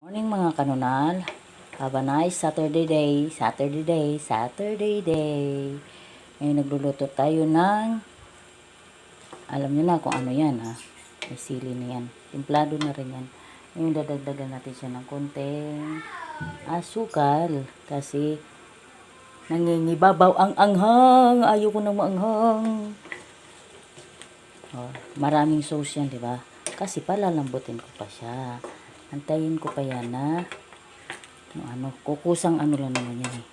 Morning mga kanunal. Have a nice Saturday day. Saturday day. Saturday day. Ngayon nagluluto tayo ng alam nyo na kung ano yan ha. May sili na yan. Timplado na rin yan. Ngayon dadagdagan natin siya ng konting asukal. Kasi nangingibabaw ang anghang. Ayoko nang maanghang. Oh, maraming sauce yan, di ba? Kasi palalambutin ko pa siya. Antayin ko pa yan na yung ano, kukusang ano lang naman yan eh.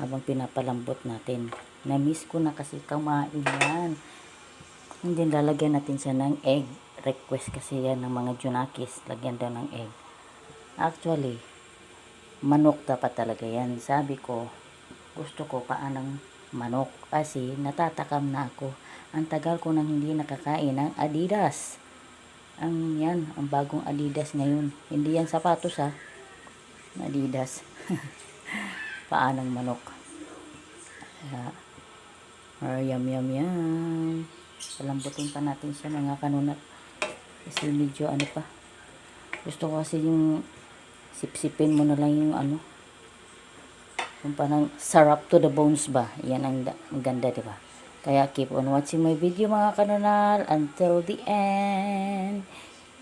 Habang pinapalambot natin. Na-miss ko na kasi kumain yan. Hindi lalagyan natin siya ng egg. Request kasi yan ng mga junakis. Lagyan daw ng egg. Actually, manok dapat talaga yan. Sabi ko, gusto ko paanang manok. Kasi natatakam na ako. Ang tagal ko nang hindi nakakain ng Adidas. Ang yan, ang bagong Adidas ngayon. Hindi yan sapatos ha. Adidas. Paanang manok. Kaya, or yum yum yum. Palambutin pa natin siya mga kanunat. Kasi medyo ano pa. Gusto ko kasi yung sipsipin mo na lang yung ano. Yung parang sarap to the bones ba. Yan ang, ang ganda diba? Kaya keep on watching my video mga kanunal until the end.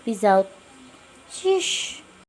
Peace out. Shish!